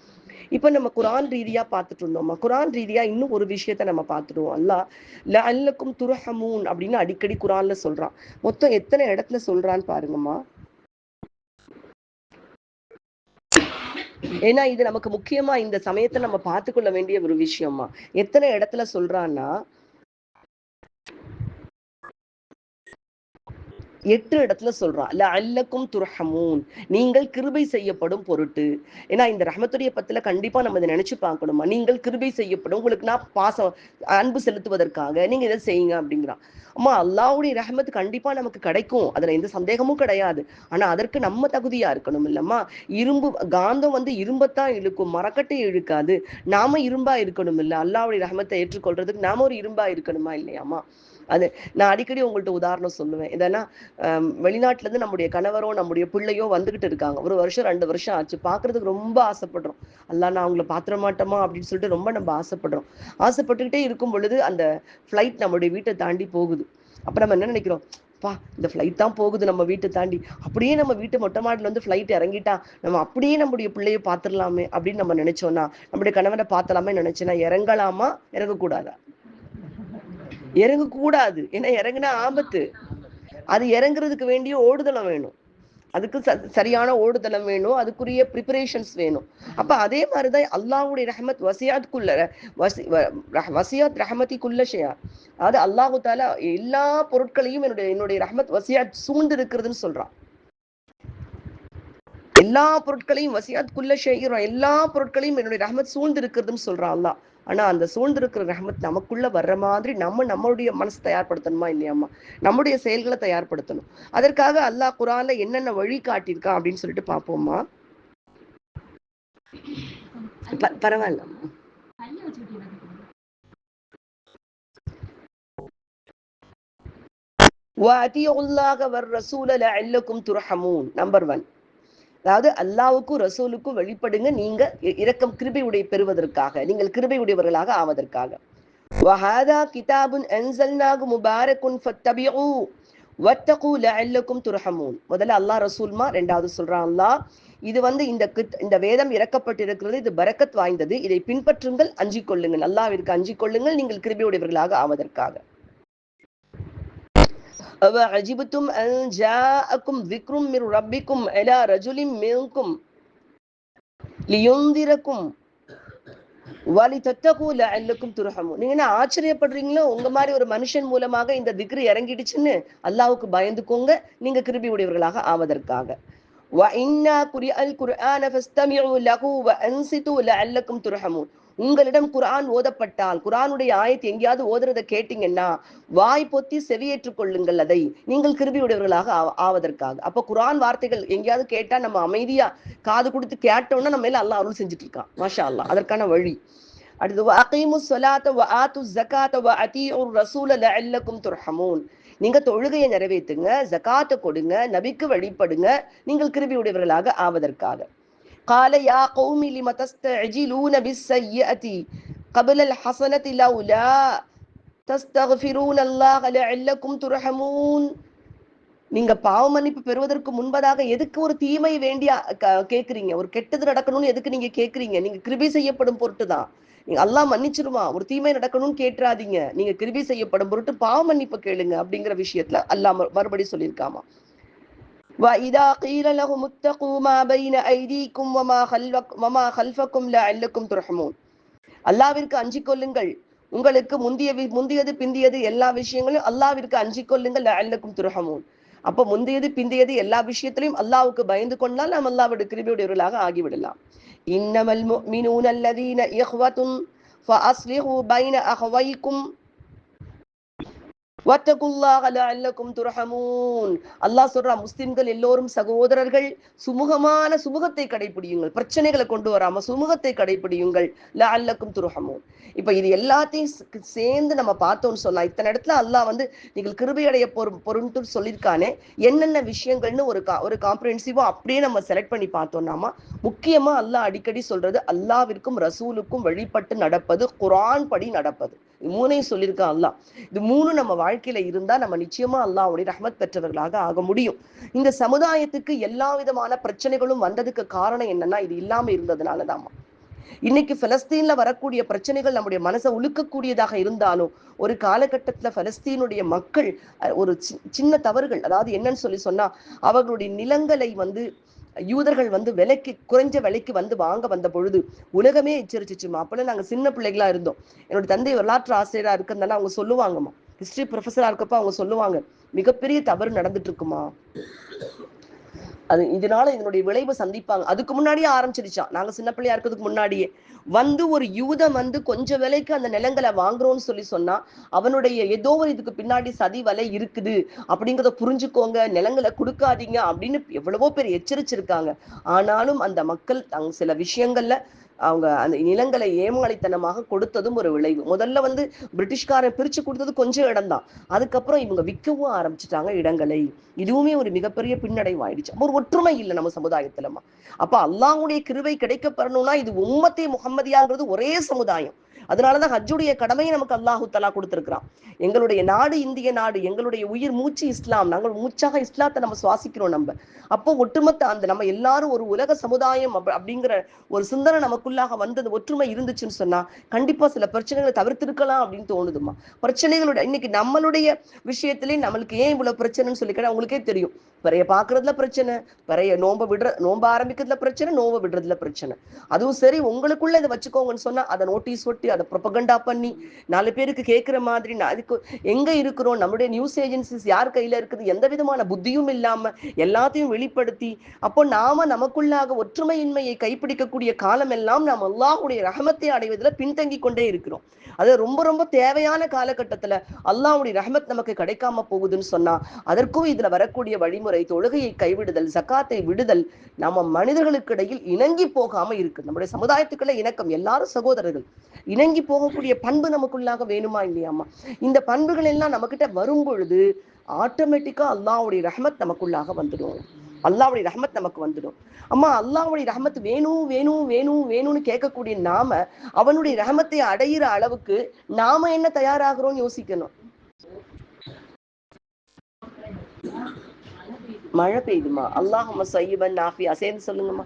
இப்ப நம்ம குரான் ரீதியா பார்த்துட்டு இருந்தோமா? குரான் ரீதியா இன்னும் ஒரு விஷயத்த நம்ம பார்த்துடுவோம். அல்லா ல அல்லக்கும் துரஹமூன் அப்படின்னு அடிக்கடி குரான்ல சொல்றான். மொத்தம் எத்தனை இடத்துல சொல் சொல்றான்னு பாருங்கம்மா. ஏன்னா இது நமக்கு முக்கியமா இந்த சமயத்தை நம்ம பார்த்துக்கொள்ள வேண்டிய ஒரு விஷயமா எத்தனை இடத்துல சொல்றான்னா எட்டு இடத்துல சொல்றான் இல்ல அல்லக்கும் துர்ஹமூன். நீங்கள் கிருபை செய்யப்படும் பொருட்டு. ஏன்னா இந்த ரஹமத்துடைய பத்துல கண்டிப்பா நம்ம இதை நினைச்சு பார்க்கணுமா? நீங்கள் கிருபை செய்யப்படும் உங்களுக்கு நான் பாசம் அன்பு செலுத்துவதற்காக நீங்க இதை செய்யுங்க அப்படிங்கிறான். அம்மா அல்லாவுடைய ரஹமத் கண்டிப்பா நமக்கு கிடைக்கும். அதுல எந்த சந்தேகமும் கிடையாது. ஆனா அதற்கு நம்ம தகுதியா இருக்கணும் இல்லம்மா. இரும்பு காந்தம் வந்து இரும்பத்தான் இழுக்கும் மரக்கட்டை இழுக்காது. நாம இரும்பா இருக்கணும் இல்ல. அல்லாவுடைய ரஹமத்தை ஏற்றுக்கொள்றதுக்கு நாம ஒரு இரும்பா இருக்கணுமா இல்லையாமா அது நான் அடிக்கடி உங்கள்கிட்ட உதாரணம் சொல்லுவேன். இதெல்லாம் வெளிநாட்டுல இருந்து நம்முடைய கணவரோ நம்முடைய பிள்ளையோ வந்துகிட்டு இருக்காங்க. ஒரு வருஷம் ரெண்டு வருஷம் ஆச்சு. பாக்குறதுக்கு ரொம்ப ஆசைப்படுறோம். அல்லா நான் அவங்கள பாத்திர மாட்டோமா அப்படின்னு சொல்லிட்டு ரொம்ப நம்ம ஆசைப்படுறோம். ஆசைப்பட்டுக்கிட்டே இருக்கும் பொழுது அந்த ஃப்ளைட் நம்முடைய வீட்டை தாண்டி போகுது. அப்ப நம்ம என்ன நினைக்கிறோம்? பா இந்த ஃப்ளைட் தான் போகுது நம்ம வீட்டை தாண்டி. அப்படியே நம்ம வீட்டு மொட்டை மாடியில் வந்து ஃப்ளைட் இறங்கிட்டா நம்ம அப்படியே நம்முடைய பிள்ளைய பார்த்துடலாமே அப்படின்னு நம்ம நினைச்சோம்னா நம்முடைய கணவனை பார்த்தலாமே நினைச்சோன்னா இறங்கலாமா? இறங்கக்கூடாதா? இறங்கக்கூடாது. ஏன்னா இறங்குனா ஆபத்து. அது இறங்குறதுக்கு வேண்டிய ஓடுதலம் வேணும். அதுக்கு சரியான ஓடுதலம் வேணும். அதுக்குரிய ப்ரிப்பரேஷன்ஸ் வேணும். அப்போ அதே மாதிரி தான் அல்லாஹுடைய ரஹமத் வசியாத்குள்ள வசி வசியாத் ரஹமத்திக்குள்ள ஷியா. அதாவது அல்லாஹு தாலா எல்லா பொருட்களையும் என்னுடைய என்னுடைய ரஹமத் வசியாத் சூழ்ந்து இருக்கிறதுன்னு சொல்றான். எல்லா பொருட்களையும் வசியாத் குள்ள செய்கிறோம் எல்லா பொருட்களையும் என்னுடைய ரஹமத் சூழ்ந்து இருக்கிறதுன்னு சொல்றான் அல்லாஹ். ஆனா அந்த சூழ்ந்திருக்கிற ரஹமத் நமக்குள்ள வர்ற மாதிரி நம்ம நம்மளுடைய மனசு தயார்படுத்தணுமா இல்லையாமா நம்முடைய செயல்களை தயார்படுத்தணும். அதற்காக அல்லாஹ் குரான்ல என்னென்ன வழி காட்டியிருக்கான் அப்படின்னு சொல்லிட்டு பார்ப்போமா பரவாயில்ல. Number one. அதாவது அல்லாவுக்கும் ரசூலுக்கும் வெளிப்படுங்க. நீங்க இரக்கம் கிருபை உடைய பெறுவதற்காக நீங்கள் கிருபை உடையவர்களாக ஆவதற்காக. வஹாதா கிதாபுன் அன்சல்னாகு முபாரக்குன் ஃபத்தபிஉ வத்தகு லஅல்லக்கும் துர்ஹமூன். முதல்ல அல்லாஹ் ரசூல்மா ரெண்டாவது சொல்றான் அல்லாஹ் இது வந்து இந்த இந்த வேதம் இறக்கப்பட்டிருக்கிறது இது பரக்கத் வாய்ந்தது. இதை பின்பற்றுங்கள் அஞ்சிக் கொள்ளுங்கள் அல்லாவிற்கு அஞ்சிக் கொள்ளுங்கள் நீங்கள் கிருபையுடையவர்களாக ஆவதற்காக. أَوَعَجِبْتُمْ أَنْ جَاءَكُمْ ذِكْرٌ مِّنْ رَبِّكُمْ إِلَى رَجُلٍ مِّنْكُمْ لِيُنْذِرَكُمْ وَلِتَتَّقُوا لَعَلَّكُمْ تُرْحَمُونَ நீங்க என்ன ஆச்சரியப்படுறீங்களோ உங்க மாதிரி ஒரு மனுஷன் மூலமாக இந்த திக்ரு இறங்கிடுச்சுன்னு அல்லாஹ்வுக்கு பயந்துக்கோங்க நீங்க கிருபி உடையவர்களாக ஆவதற்காக وَإِنَّا قُرِئَ الْقُرْآنَ فَاسْتَمِعُوا لَهُ وَأَنصِتُوا لَعَلَّكُمْ تُرْحَمُونَ உங்களிடம் குரான் ஓதப்பட்டால் குரானுடைய ஆயத்தை எங்கேயாவது ஓதுறதை கேட்டீங்கன்னா வாய் பொத்தி செவியேற்றுக் கொள்ளுங்கள் அதை. நீங்கள் கிருபியுடையவர்களாக ஆவதற்காக. அப்ப குரான் வார்த்தைகள் எங்கேயாவது கேட்டா நம்ம அமைதியா காது கொடுத்து கேட்டோம்னா நம்ம எல்லாம் அல்லா அருள் செஞ்சுட்டு இருக்கான் மாஷா அல்லா அதற்கான வழி. அடுத்து அகீமு சொலாத்த வ ஆத்து ஜகாத்த வ அதீஉர் ரசூல லஅல்லக்கும் துர்ஹமூன். நீங்க தொழுகையை நிறைவேற்றுங்க ஜகாத்தை கொடுங்க நபிக்கு வழிபடுங்க நீங்கள் கிருபியுடையவர்களாக ஆவதற்காக. قال يا قوم لم تستعجلون بالسيئة قبل الحسنة لولا تستغفرون الله لعلكم ترحمون நீங்க பாவ மன்னிப்பு பெறுவதற்கு முன்பதாக எதுக்கு ஒரு தீமை வேண்டிய கேக்குறீங்க ஒரு கெட்டது நடக்கணும்னு எதுக்கு நீங்க கேக்குறீங்க நீங்க கிருபி செய்யப்படும் பொருட்டு தான் நீங்க அல்லாஹ் மன்னிச்சிருவான் ஒரு தீமை நடக்கணும்னு கேட்டுறாதீங்க நீங்க கிருபி செய்யப்படும் பொருட்டு பாவ மன்னிப்பு கேளுங்க அப்படிங்கிற விஷயத்துல அல்லாஹ் மறுபடி சொல்லியிருக்காமா وإذا قيل لهم اتقوا ما بين أيديكم وما خلفك وما خلفكم لعلكم ترحمون அல்லாவிற்கு அஞ்சிக் கொள்ளுங்கள் உங்களுக்கு முந்திய முந்தியது பிந்தியது எல்லா விஷயங்களையும் அல்லாவிற்கு அஞ்சிக் கொள்ளுங்கள் லஅல்லக்கும் துர்ஹமூன் அப்ப முந்தையது பிந்தையது எல்லா விஷயத்திலையும் அல்லாவுக்கு பயந்து கொண்டால் நாம் அல்லாவுடைய கிருபியுடையவர்களாக ஆகிவிடலாம் இன்னமல் முஃமினூன அல்லதீன இஹ்வத்துன் ஃபஅஸ்லிஹு பைன அஹ்வைக்கும் வத்தகுல்லாஹ லஅல்லக்கும் துர்ஹமூன் அல்லாஹ் சொல்றா முஸ்லிம்கள் எல்லோரும் சகோதரர்கள் சுமூகமான சுமூகத்தை கடைபிடியுங்கள். பிரச்சனைகளை கொண்டு வராம சுமூகத்தை கடைபிடியுங்கள். அல்லக்கும் துர்ஹமூன். இப்ப இது எல்லாத்தையும் சேர்ந்து நம்ம பார்த்தோம்னு சொன்னா இத்தனை இடத்துல அல்லாஹ் வந்து நீங்கள் கிருபையடைய பொரு பொருட்டு சொல்லியிருக்கானே என்னென்ன விஷயங்கள்னு ஒரு கா ஒரு காம்ப்ரிஹென்சிவா அப்படியே நம்ம செலக்ட் பண்ணி பார்த்தோம்னாமா முக்கியமா அல்லாஹ் அடிக்கடி சொல்றது அல்லாவிற்கும் ரசூலுக்கும் வழிபட்டு நடப்பது குரான் படி நடப்பது. மூணையும் சொல்லியிருக்கான் அல்லா இது மூணு நம்ம வாழ்க்கையில இருந்தா நம்ம நிச்சயமா அல்லாவுடைய ரஹமத் பெற்றவர்களாக ஆக முடியும். இந்த சமுதாயத்துக்கு எல்லா விதமான பிரச்சனைகளும் வந்ததுக்கு காரணம் என்னன்னா இது இல்லாம இருந்ததுனாலதாமா இன்னைக்கு பலஸ்தீன்ல வரக்கூடிய பிரச்சனைகள் நம்முடைய மனசை உழுக்கக்கூடியதாக இருந்தாலும் ஒரு காலகட்டத்துல பலஸ்தீனுடைய மக்கள் ஒரு சின்ன தவறுகள் அதாவது என்னன்னு சொல்லி சொன்னா அவர்களுடைய நிலங்களை வந்து யூதர்கள் வந்து விலைக்கு குறைஞ்ச விலைக்கு வந்து வாங்க வந்த பொழுது உலகமே எச்சரிச்சிச்சுமா? அப்பெல்லாம் நாங்க சின்ன பிள்ளைகளா இருந்தோம். என்னோட தந்தை வரலாற்று ஆசிரியரா இருக்கிறதுனால அவங்க சொல்லுவாங்கம்மா. ஹிஸ்டரி ப்ரொஃபஸரா இருக்கப்ப அவங்க சொல்லுவாங்க மிகப்பெரிய தவறு நடந்துட்டு இருக்குமா? அது இதனால இதனுடைய விளைவை சந்திப்பாங்க. அதுக்கு முன்னாடியே ஆரம்பிச்சிருச்சான் நாங்க சின்ன பிள்ளையா இருக்கிறதுக்கு முன்னாடியே. வந்து ஒரு யூதம் வந்து கொஞ்ச விலைக்கு அந்த நிலங்களை வாங்குறோம்னு சொல்லி சொன்னா அவனுடைய ஏதோ ஒரு இதுக்கு பின்னாடி சதி வலை இருக்குது. அப்படிங்கிறத புரிஞ்சுக்கோங்க. நிலங்களை கொடுக்காதீங்க அப்படின்னு எவ்வளவோ பேர் எச்சரிச்சிருக்காங்க. ஆனாலும் அந்த மக்கள் தங் சில விஷயங்கள்ல அவங்க அந்த நிலங்களை ஏமாளித்தனமாக கொடுத்ததும் ஒரு விளைவு. முதல்ல வந்து பிரிட்டிஷ்காரன் பிரிச்சு கொடுத்தது கொஞ்சம் இடம்தான். அதுக்கப்புறம் இவங்க விற்கவும் ஆரம்பிச்சிட்டாங்க இடங்களை. இதுவுமே ஒரு மிகப்பெரிய பின்னடைவாயிடுச்சு. ஒரு ஒற்றுமை இல்லை நம்ம சமுதாயத்துலமா அப்ப அல்லாவுடைய கிருவை கிடைக்கப்படணும்னா இது உம்மத்தே முகம்மதியாங்கிறது ஒரே சமுதாயம். அதனாலதான் ஹஜ்ஜுடைய கடமையை நமக்கு அல்லாஹு தலா கொடுத்திருக்கிறான். எங்களுடைய நாடு இந்திய நாடு எங்களுடைய உயிர் மூச்சு இஸ்லாம். நாங்கள் மூச்சாக இஸ்லாத்தை நம்ம சுவாசிக்கிறோம் நம்ம. அப்போ ஒட்டுமொத்த அந்த நம்ம எல்லாரும் ஒரு உலக சமுதாயம் அப்படிங்கிற ஒரு சிந்தனை நமக்குள்ளாக வந்தது ஒற்றுமை இருந்துச்சுன்னு சொன்னா கண்டிப்பா சில பிரச்சனைகளை தவிர்த்திருக்கலாம் அப்படின்னு தோணுதுமா பிரச்சனைகளோட இன்னைக்கு நம்மளுடைய விஷயத்திலே நம்மளுக்கு ஏன் இவ்வளவு பிரச்சனைன்னு சொல்லி கேட்டா உங்களுக்கே தெரியும். பிறைய பாக்குறதுல பிரச்சனை பிறைய நோம்ப விடுற நோம்ப ஆரம்பிக்கிறதுல பிரச்சனை நோம்ப விடுறதுல பிரச்சனை. அதுவும் சரி உங்களுக்குள்ள இதை வச்சுக்கோங்கன்னு சொன்னா அதை நோட்டீஸ் ஒட்டி அதை ப்ரொபகண்டா பண்ணி நாலு பேருக்கு கேட்குற மாதிரி அதுக்கு எங்க இருக்கிறோம்? நம்மளுடைய நியூஸ் ஏஜென்சிஸ் யார் கையில இருக்குது? எந்த விதமான புத்தியும் இல்லாம எல்லாத்தையும் வெளிப்படுத்தி அப்போ நாம நமக்குள்ளாக ஒற்றுமையின்மையை கைப்பிடிக்கக்கூடிய காலம் எல்லாம் நாம் அல்லாஹுடைய ரஹமத்தை அடைவதில் பின்தங்கி கொண்டே இருக்கிறோம். அது ரொம்ப ரொம்ப தேவையான காலகட்டத்துல அல்லாஹுடைய ரஹமத் நமக்கு கிடைக்காம போகுதுன்னு சொன்னா அதற்கும் இதுல வரக்கூடிய வழிமுறை தொழுகையை கைவிடுதல் சக்காத்தை விடுதல் நம்ம மனிதர்களுக்கு இடையில் இணங்கி போகாம இருக்கு. நம்முடைய சமுதாயத்துக்குள்ள இணக்கம். எல்லாரும் சகோதரர்கள். இணங்கி போகக்கூடிய பண்பு நமக்குள்ளாக வேணுமா இல்லையாமா இந்த பண்புகள் எல்லாம் நமக்கிட்ட வரும் பொழுது ஆட்டோமேட்டிக்கா அல்லாவுடைய ரஹமத் நமக்குள்ளாக வந்துடும். அல்லாவுடைய ரஹமத் நமக்கு வந்துடும். அம்மா அல்லாவுடைய ரஹமத் வேணும் வேணும் வேணும் வேணும்னு கேட்கக்கூடிய நாம அவனுடைய ரஹமத்தை அடையிற அளவுக்கு நாம என்ன தயாராகிறோம்னு யோசிக்கணும். மழை பெய்யுதுமா? அல்லாஹும்ம சையிபன் நாஃபியா. சேர்ந்து சொல்லுங்கம்மா.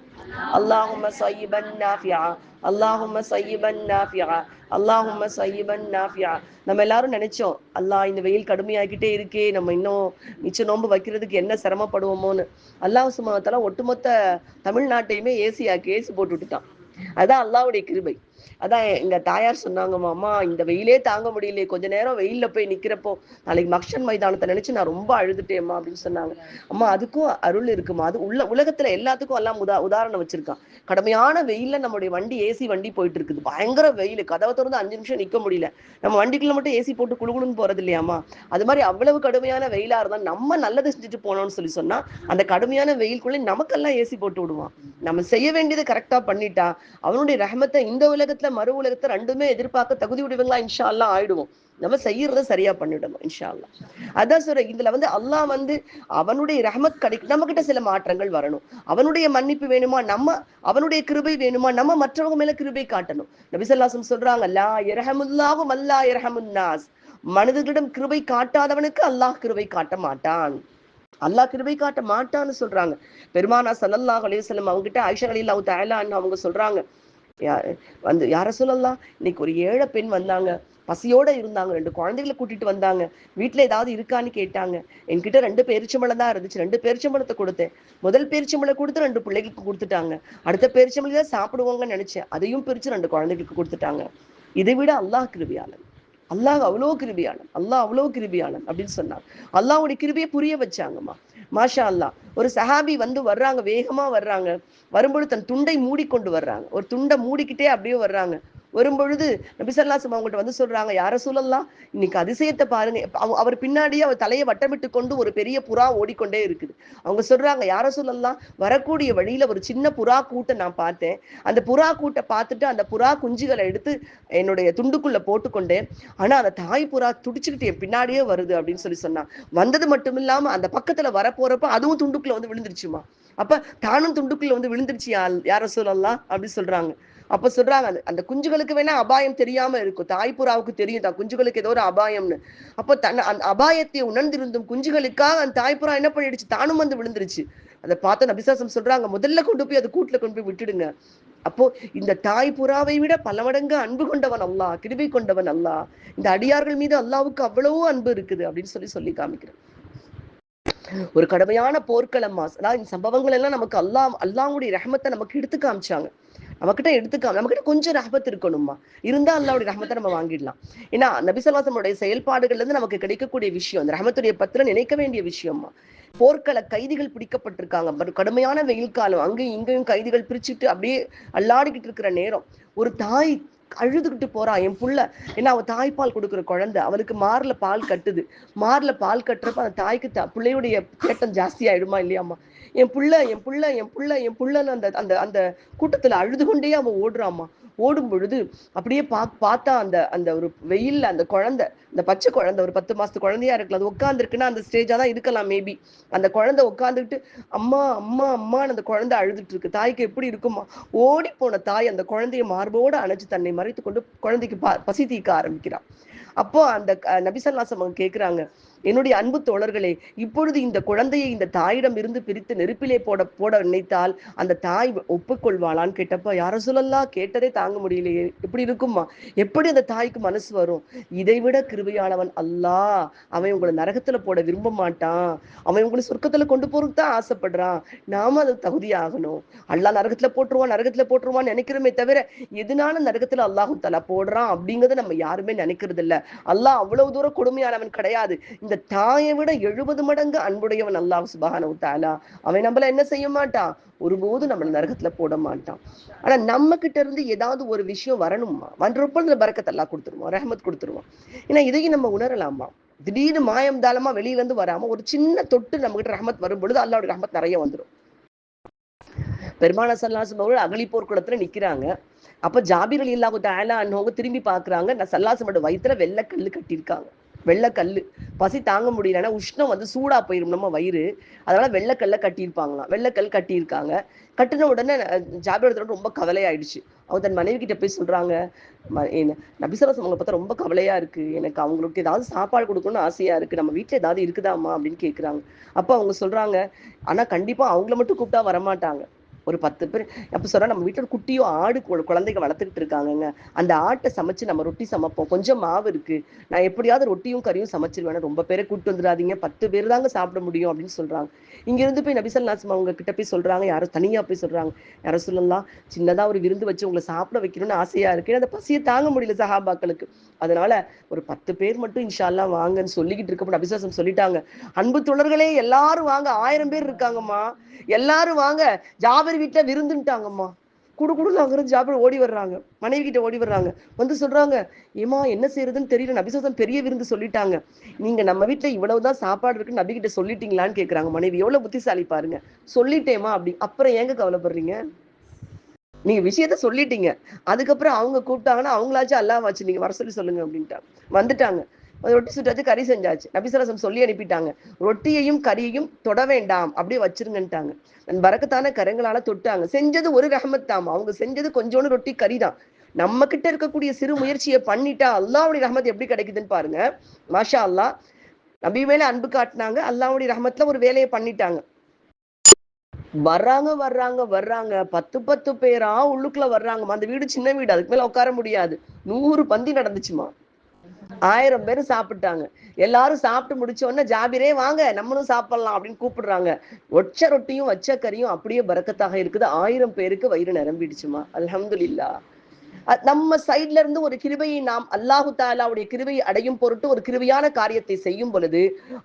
அல்லாஹும்ம சையிபன் நாஃபியா. அல்லாஹும்ம சையிபன் நாஃபியா அல்லாஹும்ம சையிபன் நாஃபியா. நம்ம எல்லாரும் நினைச்சோம் அல்லாஹ் இந்த வெயில் கடுமையாகிட்டே இருக்கே நம்ம இன்னும் மிச்ச நோன்பு வைக்கிறதுக்கு என்ன சிரமப்படுவோமோன்னு. அல்லாஹ் சுமத்தெல்லாம் ஒட்டுமொத்த தமிழ்நாட்டையுமே ஏசி ஆக்கி ஏசி போட்டு விட்டுட்டான். அதான் அல்லாவுடைய கிருபை. அதான் எங்க தாயார் சொன்னாங்கம்மா அம்மா இந்த வெயிலே தாங்க முடியலையே கொஞ்ச நேரம் வெயில்ல போய் நிக்கிறப்போ நாளைக்கு மக்ஷன் மைதானத்தை நினைச்சு நான் ரொம்ப அழுதுட்டேம்மா அப்படின்னு சொன்னாங்க. அம்மா அதுக்கும் அருள் இருக்குமா? அது உள்ள உலகத்துல எல்லாத்துக்கும் எல்லாம் உதா உதாரணம் வச்சிருக்கான். கடுமையான வெயில்ல நம்மளுடைய வண்டி ஏசி வண்டி போயிட்டு இருக்குது பயங்கர வெயில். கதவை திறந்து அஞ்சு நிமிஷம் நிக்க முடியல. நம்ம வண்டிக்குள்ள மட்டும் ஏசி போட்டு குளுகுளுன்னு போறது இல்லையாமா அது மாதிரி அவ்வளவு கடுமையான வெயிலா இருந்தா நம்ம நல்லது செஞ்சுட்டு போனோம்னு சொல்லி சொன்னா அந்த கடுமையான வெயிலுக்குள்ள நமக்கெல்லாம் ஏசி போட்டு விடுவான். நம்ம செய்ய வேண்டியதை கரெக்டா பண்ணிட்டா அவனுடைய ரஹமத்தை இந்த உலகத்துல மறு உலகத்தை ரெண்டுமே எதிர்பார்க்க தகுதி உடையவங்களா இன்ஷா எல்லாம் ஆயிடுவோம். நம்ம செய்யறத சரியா பண்ணிடணும் இன்ஷா அல்லாஹ் அதான் சொல்ற இதுல வந்து அல்லாஹ் வந்து அவனுடைய ரஹமத் கிடைக்கும் நம்ம கிட்ட சில மாற்றங்கள் வரணும். அவனுடைய மன்னிப்பு வேணுமா நம்ம அவனுடைய கிருபை வேணுமா நம்ம மற்றவங்க மேல கிருபை காட்டணும். நபிசல்லாசம் சொல்றாங்க லா இரஹமுல்லாவும் அல்லா இரஹமுன்னாஸ் மனிதர்களிடம் கிருபை காட்டாதவனுக்கு அல்லாஹ் கிருபை காட்ட மாட்டான். அல்லாஹ் கிருபை காட்ட மாட்டான்னு சொல்றாங்க. பெருமானா சல்லல்லாஹு அலைஹி அவங்க கிட்ட ஐஷா அலி அல்லாஹ் அவங்க சொல்றாங்க வந்து யார சொல்லலாம் இன்னைக்கு ஒரு ஏழை பெண் வந்தாங்க. பசியோட இருந்தாங்க. ரெண்டு குழந்தைகளை கூட்டிட்டு வந்தாங்க. வீட்டுல ஏதாவது இருக்கான்னு கேட்டாங்க. என்கிட்ட ரெண்டு பேரிச்சம்பளம் தான் இருந்துச்சு. ரெண்டு பேரிச்சம்பளத்தை கொடுத்தேன். முதல் பேரிச்சம்பளம் கொடுத்து ரெண்டு பிள்ளைகளுக்கு கொடுத்துட்டாங்க. அடுத்த பேரிச்சம்பளம் தான் சாப்பிடுவாங்கன்னு நினைச்சேன். அதையும் பிரிச்சு ரெண்டு குழந்தைகளுக்கு கொடுத்துட்டாங்க. இதை விட அல்லாஹ் கிருபியாளன் அல்லாஹ் அவ்வளோ கிருபியாளன் அல்லாஹ் அவ்வளோ கிருபியாளன் அப்படின்னு சொன்னாங்க அல்லாஹ்வுடைய கிருபியை புரிய வச்சாங்கம்மா. மாஷா அல்லாஹ் ஒரு சஹாபி வந்து வர்றாங்க. வேகமா வர்றாங்க. வரும்பொழுது தன் துண்டை மூடிக்கொண்டு வர்றாங்க. ஒரு துண்டை மூடிக்கிட்டே அப்படியே வர்றாங்க. வரும்பொழுது நபிசல்லாசம் அவங்கள்ட்ட வந்து சொல்றாங்க யார சூழல்லாம் இன்னைக்கு அதிசயத்தை பாருங்க. அவர் பின்னாடியே அவர் தலையை வட்டமிட்டு கொண்டு ஒரு பெரிய புறா ஓடிக்கொண்டே இருக்குது. அவங்க சொல்றாங்க யார சூழல்லாம் வரக்கூடிய வழியில ஒரு சின்ன புறா கூட்டை நான் பார்த்தேன். அந்த புறா கூட்டை பார்த்துட்டு அந்த புறா குஞ்சுகளை எடுத்து என்னுடைய துண்டுக்குள்ள போட்டுக்கொண்டேன். ஆனா அந்த தாய் புறா துடிச்சுக்கிட்டு என் பின்னாடியே வருது அப்படின்னு சொல்லி சொன்னான் வந்தது மட்டும் இல்லாம அந்த பக்கத்துல வரப்போறப்ப அதுவும் துண்டுக்குள்ள வந்து விழுந்துருச்சுமா? அப்ப தானும் துண்டுக்குள்ள வந்து விழுந்துருச்சு யா- யார சொல்லலாம் அப்படின்னு சொல்றாங்க. அப்ப சொல்றாங்க அந்த- அந்த குஞ்சுகளுக்கு வேணா அபாயம் தெரியாம இருக்கும். தாய்ப்புறாவுக்கு தெரியும் தான் குஞ்சுகளுக்கு ஏதோ ஒரு அபாயம்னு. அப்ப தன் அந்த அபாயத்தை உணர்ந்திருந்தும் குஞ்சுகளுக்காக அந்த தாய்ப்புறா என்ன பண்ணிடுச்சு? தானும் வந்து விழுந்துருச்சு. அதை பார்த்து நபிசாசம் சொல்றாங்க முதல்ல கொண்டு போய் அது கூட்டுல கொண்டு போய் விட்டுடுங்க. அப்போ இந்த தாய் புறாவை விட பல மடங்கு அன்பு கொண்டவன் அல்லாஹ் கிருபை கொண்டவன் அல்லாஹ். இந்த அடியார்கள் மீது அல்லாவுக்கு அவ்வளவு அன்பு இருக்குது அப்படின்னு சொல்லி சொல்லி காமிக்கிறேன். ஒரு கடுமையான போர்க்களம் அதாவது இந்த சம்பவங்கள் எல்லாம் நமக்கு அல்லாஹ் அல்லாவுடைய ரஹமத்தை நமக்கு எடுத்து காமிச்சாங்க. நம்மக்கிட்ட எடுத்துக்காம நம்மக்கிட்ட கொஞ்சம் ரஹமத் இருக்கணுமா இருந்தா அல்லாவுடைய ரஹமத்தை நம்ம வாங்கிடலாம். ஏன்னா நபிசல்லாசனுடைய செயல்பாடுகள்ல இருந்து நமக்கு கிடைக்கக்கூடிய விஷயம் அந்த ரஹமத்துடைய பத்திர நினைக்க வேண்டிய விஷயமா போர்க்கள கைதிகள் பிடிக்கப்பட்டிருக்காங்க. பட் கடுமையான வெயில் காலம் அங்கேயும் இங்கேயும் கைதிகள் பிரிச்சுட்டு அப்படியே அல்லாடிக்கிட்டு இருக்கிற நேரம். ஒரு தாய் அழுதுகிட்டு போறா என் புள்ள. ஏன்னா அவ தாய்ப்பால் கொடுக்குற குழந்தை. அவளுக்கு மார்ல பால் கட்டுது. மார்ல பால் கட்டுறப்ப அந்த தாய்க்கு த- பிள்ளையுடைய தேட்டம் ஜாஸ்தி ஆயிடுமா இல்லையாம்மா? என் புள்ள என் புள்ள என் புள்ள என் புள்ளன்னு அந்த அந்த அந்த கூட்டத்துல அழுது கொண்டே அவன் ஓடுறாம்மா. ஓடும் பொழுது அப்படியே பா பார்த்தா அந்த அந்த ஒரு வெயில்ல அந்த குழந்தை இந்த பச்சை குழந்தை ஒரு பத்து மாசத்து குழந்தையா இருக்கலாம் அது உட்காந்துருக்குன்னா அந்த ஸ்டேஜா தான் இருக்கலாம் மேபி அந்த குழந்தை உட்காந்துக்கிட்டு அம்மா அம்மா அம்மான்னு அந்த குழந்தை அழுதுட்டு இருக்கு தாய்க்கு எப்படி இருக்குமா ஓடி போன தாய் அந்த குழந்தைய மார்போடு அணைச்சு தன்னை மறைத்து கொண்டு குழந்தைக்கு ப- பசி தீக்க ஆரம்பிக்கிறான். அப்போ அந்த நபிசல்லாசம் அவங்க கேட்குறாங்க என்னுடைய அன்பு தோழர்களே இப்பொழுது இந்த குழந்தையை இந்த தாயிடம் இருந்து பிரித்து நெருப்பிலே போட போட நினைத்தால் அந்த தாய் ஒப்புக்கொள்வாளான்னு கேட்டப்ப யார சொல்லலாம் கேட்டதே தாங்க முடியலையே. எப்படி இருக்குமா எப்படி அந்த தாய்க்கு மனசு வரும்? இதைவிட கிருபையானவன் அல்லாஹ் அவன் உங்களை நரகத்துல போட விரும்ப மாட்டான். அவன் உங்களை சொர்க்கத்துல கொண்டு போறதுக்கு தான் ஆசைப்படுறான். நாம அது தகுதியாகணும். அல்லாஹ் நரகத்துல போட்டுருவான் நரகத்துல போட்டுருவான்னு நினைக்கிறோமே தவிர எதனால நரகத்துல அல்லாஹும் தலா போடுறான் அப்படிங்கறத நம்ம யாருமே நினைக்கிறது இல்ல அல்லாஹ் அவ்வளவு தூரம் கொடுமையானவன் கிடையாது. இந்த தாயை விட எழுபது மடங்கு அன்புடையவன் அல்லாஹ் சுபஹானஹு தாலா அவன் நம்மள என்ன செய்ய மாட்டான்? ஒருபோது நம்மள நரகத்துல போட மாட்டான். ஆனா நம்ம கிட்ட இருந்து ஏதாவது ஒரு விஷயம் வரணுமா? வன்றப்போ இந்த பரக்கத் அல்லாஹ் ரஹமத் கொடுத்துருவோம் ஏன்னா இதையும் நம்ம உணரலாமா? திடீர்னு மாயம் தாளமா வெளியில இருந்து வராம ஒரு சின்ன தொட்டு நம்ம கிட்ட ரஹமத் வரும் பொழுது அல்லாவுடைய ரஹமத் நிறைய வந்துடும் பெருமான சல்லாசம் அவர்கள் அகலி போர்க்குளத்துல நிக்கிறாங்க. அப்ப ஜாபிர் அலி இல்லாஹு தாலா அன்னவங்க திரும்பி பாக்குறாங்க நான் சல்லாசமோட வயித்துல வெள்ளைக்கல்லு கட்டியிருக்காங்க. வெள்ளைக்கல் பசி தாங்க முடியலன்னா உஷ்ணம் வந்து சூடா போயிடும் நம்ம வயிறு. அதனால வெள்ளைக்கல்ல கட்டியிருப்பாங்களாம். வெள்ளைக்கல் கட்டியிருக்காங்க. கட்டின உடனே ஜாபிரத்தோட ரொம்ப கவலையாயிடுச்சு. அவங்க தன் மனைவி கிட்ட போய் சொல்றாங்க ம- என்ன நபிசரசம் அவங்களை பார்த்தா ரொம்ப கவலையா இருக்கு. எனக்கு அவங்களுக்கு ஏதாவது சாப்பாடு கொடுக்கணும்னு ஆசையா இருக்கு. நம்ம வீட்டுல ஏதாவது இருக்குதாம்மா? அப்படின்னு கேக்குறாங்க. அப்ப அவங்க சொல்றாங்க ஆனா கண்டிப்பா அவங்கள மட்டும் கூப்பிட்டா வரமாட்டாங்க. ஒரு பத்து பேர். அப்போ சொல்றா நம்ம வீட்டில் ஒரு குட்டியோ ஆடு குழந்தைங்க வளர்த்துக்கிட்டு இருக்காங்கங்க. அந்த ஆட்டை சமைச்சு நம்ம ரொட்டி சமைப்போம். கொஞ்சம் மாவு இருக்கு. நான் எப்படியாவது ரொட்டியும் கறியும் சமைச்சிருவேன். ரொம்ப பேரை கூட்டு வந்துடாதீங்க. பத்து பேர் தாங்க சாப்பிட முடியும் அப்படின்னு சொல்றாங்க. இங்க இருந்து போய் நபிசல் நாசம் அவங்க கிட்ட போய் சொல்றாங்க. யாரோ தனியா போய் சொல்றாங்க. யாரோ சொல்லலாம் சின்னதா ஒரு விருந்து வச்சு உங்களை சாப்பிட வைக்கணும்னு ஆசையா இருக்கு. அந்த பசியை தாங்க முடியல சஹாபாக்களுக்கு. அதனால ஒரு பத்து பேர் மட்டும் இன்ஷா அல்லாஹ் வாங்கன்னு சொல்லிக்கிட்டு இருக்கப்போ நபிசாசம் சொல்லிட்டாங்க. அன்பு தொடர்களே எல்லாரும் வாங்க. ஆயிரம் பேர் இருக்காங்கம்மா. எல்லாரும் வாங்க. ஜாபர் வீட்டுல விருந்துட்டாங்கம்மா குடு குடுன்னு அங்கிருந்து ஜாபர் ஓடி வர்றாங்க. மனைவி கிட்ட ஓடி வர்றாங்க. வந்து சொல்றாங்க ஏமா என்ன செய்யறதுன்னு தெரியல. நபிசாசம் பெரிய விருந்து சொல்லிட்டாங்க. நீங்க நம்ம வீட்டுல இவ்வளவுதான் சாப்பாடு இருக்குன்னு நபி கிட்ட சொல்லிட்டீங்களான்னு கேக்குறாங்க மனைவி. எவ்வளவு புத்திசாலி பாருங்க. சொல்லிட்டேமா அப்படி. அப்புறம் ஏங்க கவலைப்படுறீங்க? நீங்க விஷயத்த சொல்லிட்டீங்க. அதுக்கப்புறம் அவங்க கூப்பிட்டாங்கன்னா அவங்களாச்சும் அல்லாஹ் வச்சு நீங்க வர சொல்லி சொல்லுங்க அப்படின்ட்டாங்க. வந்துட்டாங்க. ரொட்டி சுட்டாச்சு கறி செஞ்சாச்சு. நபிசரசம் சொல்லி அனுப்பிட்டாங்க. ரொட்டியையும் கறியையும் தொட வேண்டாம். அப்படியே வச்சிருங்கன்ட்டாங்க. நன் பறக்கத்தான கரங்களால தொட்டாங்க. செஞ்சது ஒரு ரஹமத் தாம் அவங்க செஞ்சது கொஞ்சோண்டு ரொட்டி கறி தான். நம்ம கிட்ட இருக்கக்கூடிய சிறு முயற்சியை பண்ணிட்டா அல்லாவுடைய ரஹமத் எப்படி கிடைக்குதுன்னு பாருங்க. மாஷா அல்லாஹ் நபி மேல அன்பு காட்டினாங்க. அல்லாவுடைய ரஹமத்ல ஒரு வேலையை பண்ணிட்டாங்க. வர்றாங்க வர்றாங்க வர்றாங்க. பத்து பத்து பேரா உள்ளுக்குள்ள வர்றாங்கம்மா. அந்த வீடு சின்ன வீடு அதுக்கு மேல உட்கார முடியாது. நூறு பந்தி நடந்துச்சுமா ஆயிரம் பேர் சாப்பிட்டாங்க. எல்லாரும் சாப்பிட்டு முடிச்ச உடனே ஜாபிரே வாங்க நம்மளும் சாப்பிடலாம் அப்படின்னு கூப்பிடுறாங்க. ஒச்ச ரொட்டியும் வச்ச கறியும் அப்படியே பறக்கத்தாக இருக்குது. ஆயிரம் பேருக்கு வயிறு நிரம்பிடுச்சுமா? அல்ஹம்துலில்லா. இல்லா நம்ம சைட்ல இருந்து ஒரு கிருபையை நாம் அல்லாஹு தாலாவுடைய கிருபையை அடையும் பொருட்டு ஒரு கிருபையான காரியத்தை செய்யும் பொழுது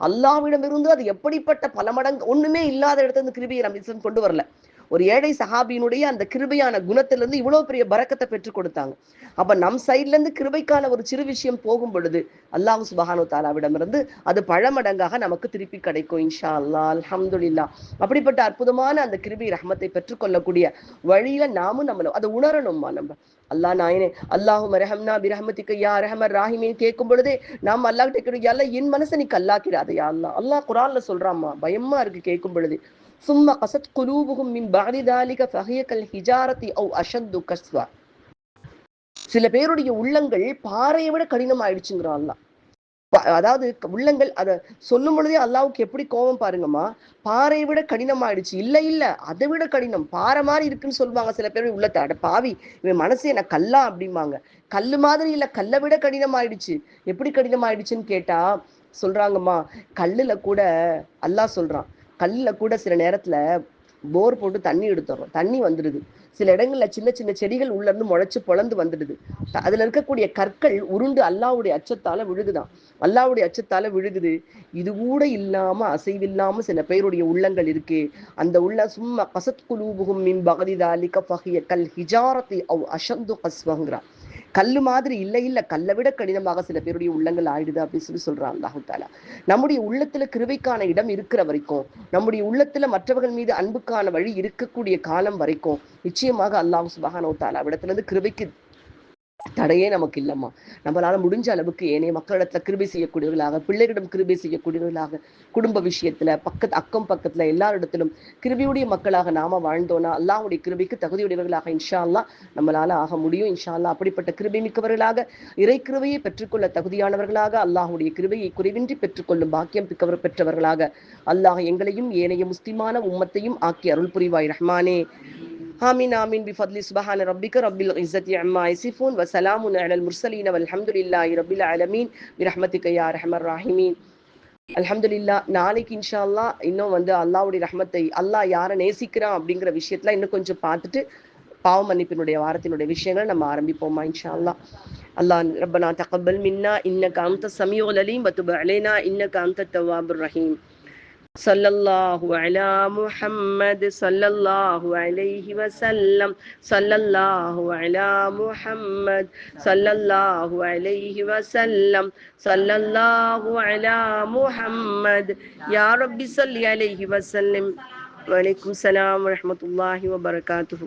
அல்லாவிடமிருந்து அது எப்படிப்பட்ட பல மடங்கு ஒண்ணுமே இல்லாத இடத்துல இருந்து கிருபையை நம்ம கொண்டு வரல. ஒரு ஏழை சஹாபியினுடைய அந்த கிருபையான குணத்திலிருந்து இவ்வளவு பெரிய பறக்கத்தை பெற்றுக் கொடுத்தாங்க. அப்ப நம் சைட்ல இருந்து கிருபைக்கான ஒரு சிறு விஷயம் போகும் பொழுது அல்லாஹ் சுபஹானு தாலாவிடமிருந்து அது பழமடங்காக நமக்கு திருப்பி கிடைக்கும் இன்ஷா அல்லா அலமதுல்லா அப்படிப்பட்ட அற்புதமான அந்த கிருபி ரஹமத்தை பெற்றுக்கொள்ளக்கூடிய வழியில நாமும் நம்மள அதை உணரணுமா நம்ம. அல்லாஹ் நாயனே அல்லாஹு ரஹம்னா பிரஹமத்திக்கு யா ரஹமர் ராஹிமின்னு கேட்கும் பொழுதே நாம் அல்லாஹ் கிட்ட அல்ல என் மனசை நீ கல்லாக்கிறாதையா அல்லா அல்லாஹ். அல்லாஹ் குரான்ல சொல்றாம்மா பயமா இருக்கு கேட்கும் பொழுது. சும்மா கசத் குலூபுகும் மின் பாதி தாலிக ஃபஹியக்கல் ஹிஜாரத்தி ஓ அஷத்து கஸ்வா சில பேருடைய உள்ளங்கள் பாறையை விட கடினம் ஆயிடுச்சுங்கிறான் அல்லாஹ் அதாவது உள்ளங்கள் அதை சொல்லும் பொழுதே அல்லாவுக்கு எப்படி கோபம் பாருங்கம்மா? பாறையை விட கடினம் ஆயிடுச்சு இல்ல இல்ல அதை விட கடினம். பாறை மாதிரி இருக்குன்னு சொல்லுவாங்க சில பேர் உள்ளத்தை அட பாவி இவன் மனசு என்ன கல்லா அப்படிம்பாங்க. கல்லு மாதிரி இல்ல கல்லை விட கடினம் ஆயிடுச்சு எப்படி கடினம் ஆயிடுச்சுன்னு கேட்டா சொல்றாங்கம்மா கல்லுல கூட அல்லாஹ் சொல்றான். கல்லில் கூட சில நேரத்தில் போர் போட்டு தண்ணி எடுத்துறோம். தண்ணி வந்துடுது சில இடங்களில் சின்ன சின்ன செடிகள் உள்ளேருந்து முளைச்சி முளைச்சு வந்துடுது. அதில் இருக்கக்கூடிய கற்கள் உருண்டு அல்லாவுடைய அச்சத்தால் விழுகுதான். அல்லாவுடைய அச்சத்தால் விழுகுது. இது கூட இல்லாமல் அசைவில்லாமல் சில பேருடைய உள்ளங்கள் இருக்கு. அந்த உள்ள சும்மா கசத் குலூபுகும் மின் பகதிதாலிக்க பகைய கல் ஹிஜாரத்தி அவ் அஷந்து கஸ்வங்கிறான் கல்லு மாதிரி இல்லை இல்ல. கல்லை விட கடினமாக சில பேருடைய உள்ளங்கள் ஆயிடுது அப்படின்னு சொல்லி சொல்றான் அல்லாஹு தாலா நம்முடைய உள்ளத்துல கிருவைக்கான இடம் இருக்கிற வரைக்கும் நம்முடைய உள்ளத்துல மற்றவர்கள் மீது அன்புக்கான வழி இருக்கக்கூடிய காலம் வரைக்கும் நிச்சயமாக அல்லாஹ் சுபஹானஹு தாலா இடத்துல இருந்து கிருவைக்கு தடையே நமக்கு இல்லம்மா. நம்மளால முடிஞ்ச அளவுக்கு ஏனைய மக்களிடத்துல கிருபை செய்யக்கூடியவர்களாக பிள்ளைகளிடம் கிருபை செய்யக்கூடியவர்களாக குடும்ப விஷயத்துல பக்கத்து அக்கம் பக்கத்துல எல்லாரிடத்திலும் கிருபியுடைய மக்களாக நாம வாழ்ந்தோம்னா அல்லாஹ்வுடைய கிருபிக்கு தகுதியுடையவர்களாக இன்ஷா அல்லாஹ் நம்மளால ஆக முடியும். இன்ஷா அப்படிப்பட்ட கிருபி மிக்கவர்களாக இறை கிருபையை பெற்றுக்கொள்ள தகுதியானவர்களாக அல்லாஹுடைய கிருபையை குறைவின்றி பெற்றுக்கொள்ளும் பாக்கியம் பிக்கவர் பெற்றவர்களாக அல்லாஹ் எங்களையும் ஏனைய முஸ்லிமான உம்மத்தையும் ஆக்கி அருள் புரிவாய் ரஹ்மானே. ஆமீன் ஆமீன் பிஃபத்லி சுபஹான ரப்பிக ரப்பில் இஸ்ஸத்தி அம்மா இசிஃபூன் வசலாமுன் அலல் முர்சலீன் வல்ஹம்துலில்லாஹி ரப்பில் அலமீன் பிரஹ்மதிக்க யா ரஹமர் ராஹிமீன். அலமதுல்லா நாளைக்கு இன்ஷா அல்லா இன்னும் வந்து அல்லாவுடைய ரஹமத்தை அல்லாஹ் யாரை நேசிக்கிறான் அப்படிங்கிற விஷயத்துல இன்னும் கொஞ்சம் பார்த்துட்டு பாவ மன்னிப்பினுடைய வாரத்தினுடைய விஷயங்களை நம்ம ஆரம்பிப்போமா இன்ஷா அல்லா அல்லாஹ் ரப்பனா தகபல் மின்னா இன்ன காந்த சமியோலலீம் பத்துப அலேனா இன்ன காந்த தவாபுர் ரஹீம். സല്ലല്ലാഹു അലാ മുഹമ്മദ് സല്ലല്ലാഹു അലൈഹി വസല്ലം. സല്ലല്ലാഹു അലാ മുഹമ്മദ് സല്ലല്ലാഹു അലൈഹി വസല്ലം. സല്ലല്ലാഹു അലാ മുഹമ്മദ്. യാ റബ്ബി സല്ലി അലൈഹി വസല്ലം. വലൈക്കും സലാം വറഹ്മത്തുള്ളാഹി വബറകാതുഹു.